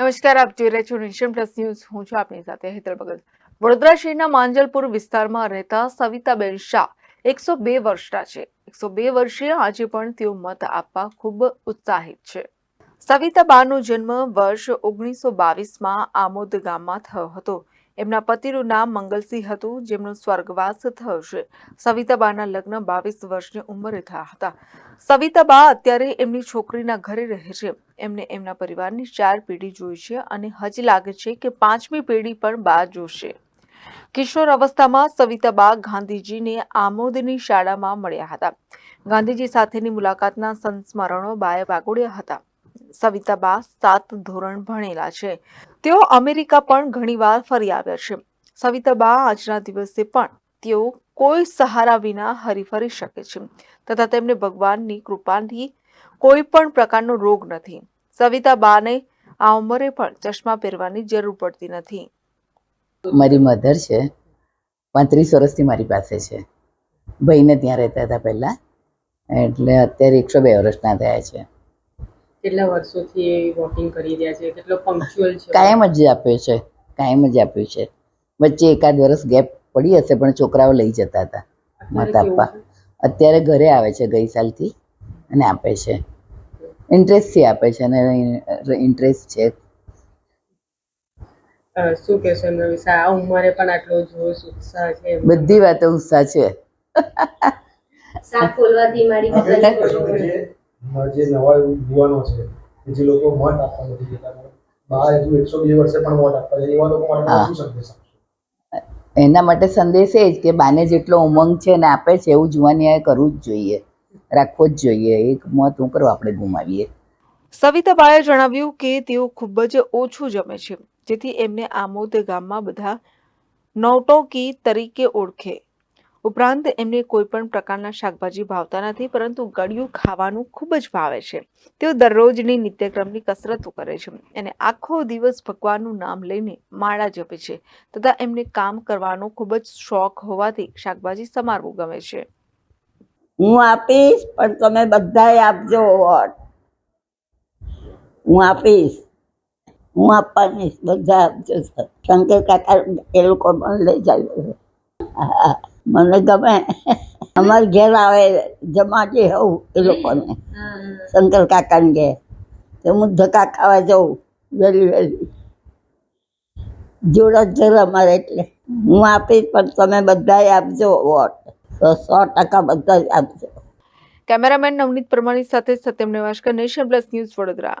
નમસ્કાર, આપ જોઈ રહ્યા છો નેશન પ્લસ ન્યૂઝ. હું છું આપની સાથે હેતલ ભગત. વડોદરા શહેરના માંજલપુર વિસ્તારમાં રહેતા સવિતાબેન શાહ એકસો બે વર્ષના છે. એકસો બે વર્ષીય આજે પણ તેઓ મત આપવા ખૂબ ઉત્સાહિત છે. સવિતાબાનો જન્મ વર્ષ ઓગણીસો બાવીસમાં આમોદ ગામમાં થયો હતો. એમના પતિનું નામ મંગલસિંહ હતું, જેમનો સ્વર્ગવાસ થયો છે. સવિતાબાના લગ્ન બાવીસ વર્ષની ઉંમરે થયા હતા. સવિતાબા અત્યારે એમની છોકરીના ઘરે રહે છે. એમને એમના પરિવારની ચાર પેઢી જોઈ છે અને હજી લાગે છે કે પાંચમી પેઢી પણ બા જોશે. કિશોર અવસ્થામાં સવિતાબા ગાંધીજીને આમોદની શાળામાં મળ્યા હતા. ગાંધીજી સાથેની મુલાકાતના સંસ્મરણો બાએ વાગોડ્યા હતા. સવિતાબા સાત ધોરણ ભણેલા છે. તેઓ અમેરિકા પણ ઘણીવાર ફરી આવ્યા છે. સવિતાબા આજના દિવસે પણ તેઓ કોઈ સહારા વિના હરીફરી શકે છે તથા તેમને ભગવાનની કૃપાથી કોઈ પણ પ્રકારનો રોગ નથી. સવિતાબાને આ ઉંમરે પણ ચશ્મા પહેરવાની જરૂર પડતી નથી. મારી મધર છે. પાંત્રીસ વર્ષથી મારી પાસે છે. ભાઈને ત્યાં રહેતા હતા પહેલાં. એટલે અત્યારે એકસો બે વર્ષના થયા છે. કેટલા વર્ષોથી એ વોકિંગ કરી રહ્યા છે? કેટલો પંક્ચ્યુઅલ છે? કાયમ જ આપ્યો છે કાયમ જ આપ્યું છે. વચ્ચે એકાદ વર્ષ ગેપ પડી હશે પણ છોકરાઓ લઈ જતા હતા મત અત્યારે આપવા અત્યારે ઘરે આવે છે ગઈ સાલથી અને આપે છે. ઇન્ટરેસ્ટથી આપે છે અને ઇન્ટરેસ્ટ છે. શું કહેશો એમના વિશે? આ ઉંમરે પણ આટલો જોશ ઉત્સાહ છે બધી વાતો ઉત્સાહ છે. સાફ ખોલવાથી મારી જે નવા યુવાનો છે કે જે લોકો મત આપવા નથી જતા બહાર હજુ એકસો બે વર્ષે પણ મત આપવા જાય એવા લોકો માટે શું સંદેશ એના માટે સંદેશ એ જ કે બાને જેટલો ઉમંગ છે ને આપે છે એવું જુવાનિયાએ કરવું જ જોઈએ. રાખવો જ જોઈએ. એક મત હું કરવા આપણે ગુમાવીએ. સવિતા બાળે જણાવ્યું કે તેઓ ખૂબ જ ઓછું જમે છે જેથી એમને આમોદ ગામમાં બધા નૌટોકી તરીકે ઓળખે. ઉપરાંત એમને કોઈ પણ પ્રકારના શાકભાજી ભાવતા નથી પરંતુ ગળ્યું ખાવાનું ખૂબ જ ભાવે છે. તેઓ દરરોજની નિત્યક્રમની કસરતો કરે છે અને આખો દિવસ ભગવાનનું નામ લઈને માળા જપે છે તથા એમને કામ કરવાનો ખૂબ જ શોખ હોવાથી શાકભાજી સમારવું ગમે છે. હું આપીશ પણ તમે બધાએ આપજો વોટ. હું આપીશ. હું આપવાની બધા આપજો શંકર કાકા એ લોકો પણ લઈ જાય. હા, મને ગમે. અમારે ઘેર આવે જમાતી હોઉં એ લોકોને. શંકર કાકાને ઘેર. તો હું ધક્કા ખાવા જાઉં વહેલી વહેલી જોડા ઘર અમારે એટલે. હું આપીશ, પણ તમે બધાએ આપજો વોટ. તો સો ટકા બધા આપજો. કેમેરામેન નવનીત પરમાણી સાથે Satyam Nevashkar nation plus news Vadodara.